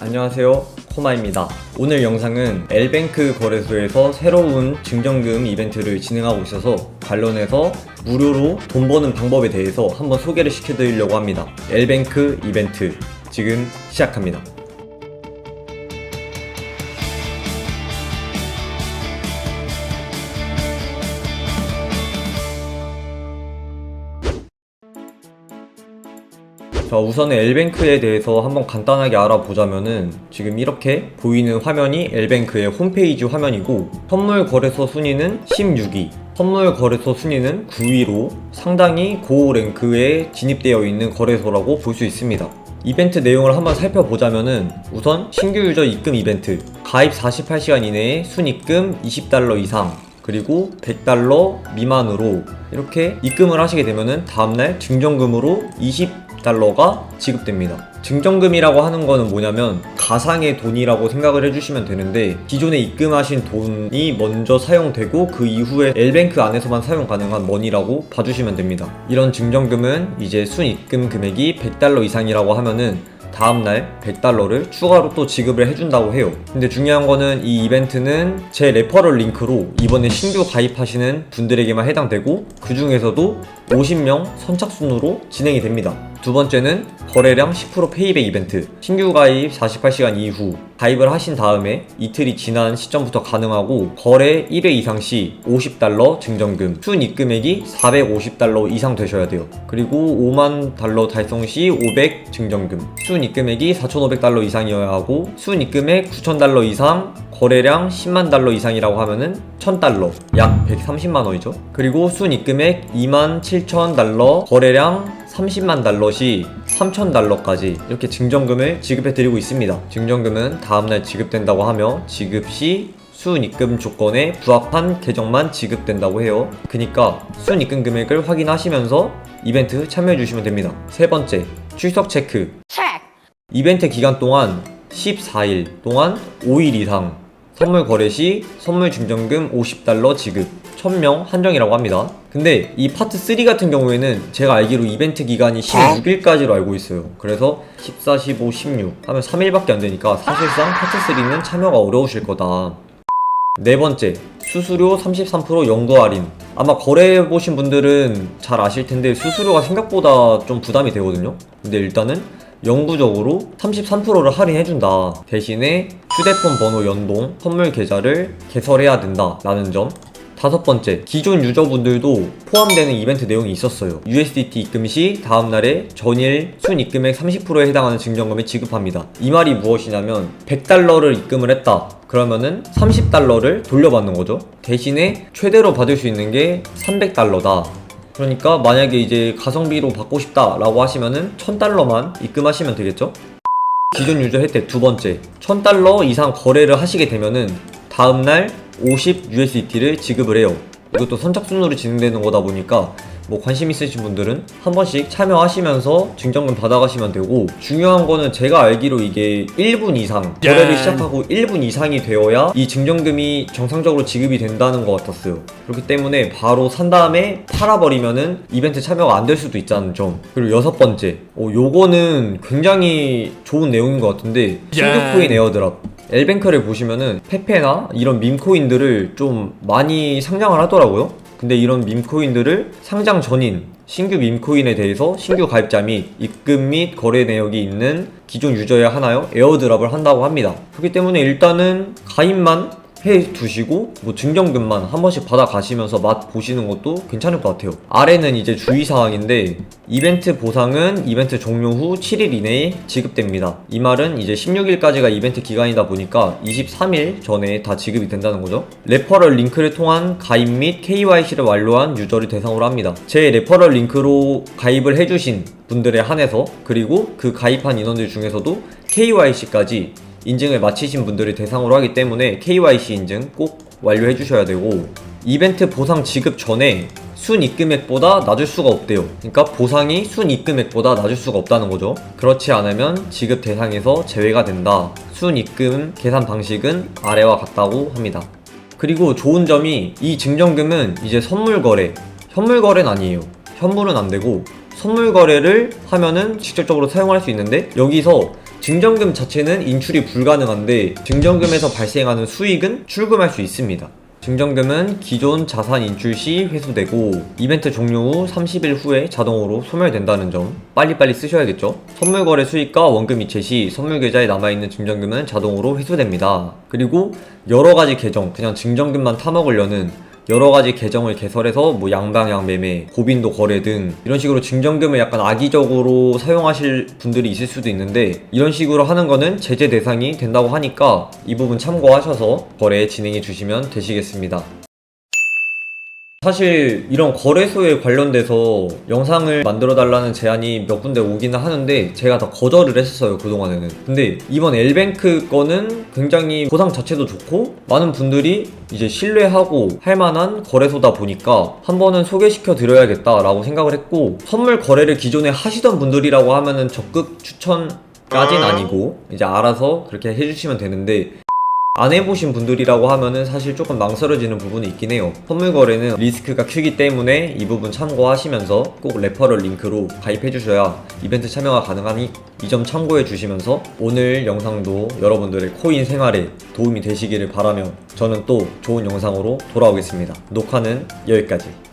안녕하세요. 코마입니다. 오늘 영상은 엘뱅크 거래소에서 새로운 증정금 이벤트를 진행하고 있어서 관련해서 무료로 돈 버는 방법에 대해서 한번 소개를 시켜드리려고 합니다. 엘뱅크 이벤트 지금 시작합니다 자 우선 엘뱅크에 대해서 한번 간단하게 알아보자면은 지금 이렇게 보이는 화면이 엘뱅크의 홈페이지 화면이고 선물 거래소 순위는 16위 선물 거래소 순위는 9위로 상당히 고 랭크에 진입되어 있는 거래소라고 볼 수 있습니다. 이벤트 내용을 한번 살펴보자면은 우선 신규 유저 입금 이벤트 가입 48시간 이내에 순입금 20달러 이상 그리고 100달러 미만으로 이렇게 입금을 하시게 되면은 다음날 증정금으로 20 달러가 지급됩니다. 증정금이라고 하는 거는 뭐냐면 가상의 돈이라고 생각을 해주시면 되는데 기존에 입금하신 돈이 먼저 사용되고 그 이후에 엘뱅크 안에서만 사용 가능한 머니라고 봐주시면 됩니다. 이런 증정금은 이제 순 입금 금액이 100달러 이상이라고 하면은 다음날 100달러를 추가로 또 지급을 해준다고 해요. 근데 중요한 거는 이 이벤트는 제 레퍼럴 링크로 이번에 신규 가입하시는 분들에게만 해당되고 그 중에서도 50명 선착순으로 진행이 됩니다. 두 번째는 거래량 10% 페이백 이벤트. 신규 가입 48시간 이후 가입을 하신 다음에 이틀이 지난 시점부터 가능하고 거래 1회 이상 시 50달러 증정금, 순 입금액이 450달러 이상 되셔야 돼요. 그리고 5만 달러 달성 시 500 증정금, 순 입금액이 4,500달러 이상이어야 하고 순 입금액 9,000달러 이상 거래량 10만 달러 이상이라고 하면은 1000달러 약 130만 원이죠 그리고 순 입금액 2만 7천 달러 거래량 30만 달러 시 3천 달러까지 이렇게 증정금을 지급해 드리고 있습니다 증정금은 다음날 지급된다고 하며 지급 시 순입금 조건에 부합한 계정만 지급된다고 해요. 그니까 순입금 금액을 확인하시면서 이벤트 참여해 주시면 됩니다. 세 번째, 출석 체크. 이벤트 기간 동안 14일 동안 5일 이상 선물 거래 시 선물 증정금 50달러 지급 1000명 한정이라고 합니다. 근데 이 파트 3 같은 경우에는 제가 알기로 이벤트 기간이 16일까지로 알고 있어요. 그래서 14, 15, 16 하면 3일밖에 안 되니까 사실상 파트 3는 참여가 어려우실 거다. 네 번째, 수수료 33% 연구 할인. 아마 거래해보신 분들은 잘 아실 텐데 수수료가 생각보다 좀 부담이 되거든요. 근데 일단은 영구적으로 33%를 할인해준다. 대신에 휴대폰 번호 연동, 선물 계좌를 개설해야 된다. 라는 점. 다섯 번째, 기존 유저분들도 포함되는 이벤트 내용이 있었어요. USDT 입금 시 다음 날에 전일 순 입금액 30%에 해당하는 증정금을 지급합니다. 이 말이 무엇이냐면 100달러를 입금을 했다. 그러면은 30달러를 돌려받는 거죠. 대신에 최대로 받을 수 있는 게 300달러다. 그러니까 만약에 이제 가성비로 받고 싶다라고 하시면은 1000달러만 입금하시면 되겠죠? 기존 유저 혜택 두 번째 1000달러 이상 거래를 하시게 되면은 다음날 50 USDT를 지급을 해요. 이것도 선착순으로 진행되는 거다 보니까 뭐 관심 있으신 분들은 한 번씩 참여하시면서 증정금 받아가시면 되고 중요한 거는 제가 알기로 이게 1분 이상 거래를 짠. 시작하고 1분 이상이 되어야 이 증정금이 정상적으로 지급이 된다는 것 같았어요. 그렇기 때문에 바로 산 다음에 팔아버리면은 이벤트 참여가 안 될 수도 있다는 점. 그리고 여섯 번째. 어, 요거는 굉장히 좋은 내용인 것 같은데 신규 짠. 코인 에어드랍 엘뱅크를 보시면은 페페나 이런 밈코인들을 좀 많이 상장을 하더라고요. 근데 이런 밈코인들을 상장 전인 신규 밈코인에 대해서 신규 가입자 및 입금 및 거래 내역이 있는 기존 유저에 하나요 에어드랍을 한다고 합니다. 그렇기 때문에 일단은 가입만 해 두시고 뭐 증정금만 한 번씩 받아 가시면서 맛 보시는 것도 괜찮을 것 같아요. 아래는 이제 주의 사항인데 이벤트 보상은 이벤트 종료 후 7일 이내에 지급됩니다. 이 말은 이제 16일까지가 이벤트 기간이다 보니까 23일 전에 다 지급이 된다는 거죠. 레퍼럴 링크를 통한 가입 및 KYC를 완료한 유저를 대상으로 합니다. 제 레퍼럴 링크로 가입을 해주신 분들에 한해서 그리고 그 가입한 인원들 중에서도 KYC까지 인증을 마치신 분들을 대상으로 하기 때문에 KYC 인증 꼭 완료해 주셔야 되고 이벤트 보상 지급 전에 순 입금액보다 낮을 수가 없대요. 그러니까 보상이 순 입금액보다 낮을 수가 없다는 거죠. 그렇지 않으면 지급 대상에서 제외가 된다. 순 입금 계산 방식은 아래와 같다고 합니다. 그리고 좋은 점이 이 증정금은 이제 선물 거래, 현물 거래는 아니에요. 현물은 안 되고 선물 거래를 하면은 직접적으로 사용할 수 있는데 여기서 증정금 자체는 인출이 불가능한데 증정금에서 발생하는 수익은 출금할 수 있습니다. 증정금은 기존 자산 인출 시 회수되고 이벤트 종료 후 30일 후에 자동으로 소멸된다는 점 빨리빨리 쓰셔야겠죠? 선물 거래 수익과 원금 이체 시 선물 계좌에 남아있는 증정금은 자동으로 회수됩니다. 그리고 여러 가지 계정, 그냥 증정금만 타먹으려는 여러 가지 계정을 개설해서 뭐 양방향 매매, 고빈도 거래 등 이런 식으로 증정금을 약간 악의적으로 사용하실 분들이 있을 수도 있는데 이런 식으로 하는 거는 제재 대상이 된다고 하니까 이 부분 참고하셔서 거래 진행해 주시면 되시겠습니다. 사실 이런 거래소에 관련돼서 영상을 만들어 달라는 제안이 몇 군데 오기는 하는데 제가 다 거절을 했었어요 그동안에는. 근데 이번 엘뱅크 거는 굉장히 보상 자체도 좋고 많은 분들이 이제 신뢰하고 할 만한 거래소다 보니까 한 번은 소개시켜 드려야겠다 라고 생각을 했고 선물 거래를 기존에 하시던 분들이라고 하면은 적극 추천 까진 아니고 이제 알아서 그렇게 해주시면 되는데 안 해보신 분들이라고 하면은 사실 조금 망설여지는 부분이 있긴 해요. 선물 거래는 리스크가 크기 때문에 이 부분 참고하시면서 꼭 레퍼럴 링크로 가입해 주셔야 이벤트 참여가 가능하니 이 점 참고해 주시면서 오늘 영상도 여러분들의 코인 생활에 도움이 되시기를 바라며 저는 또 좋은 영상으로 돌아오겠습니다. 녹화는 여기까지.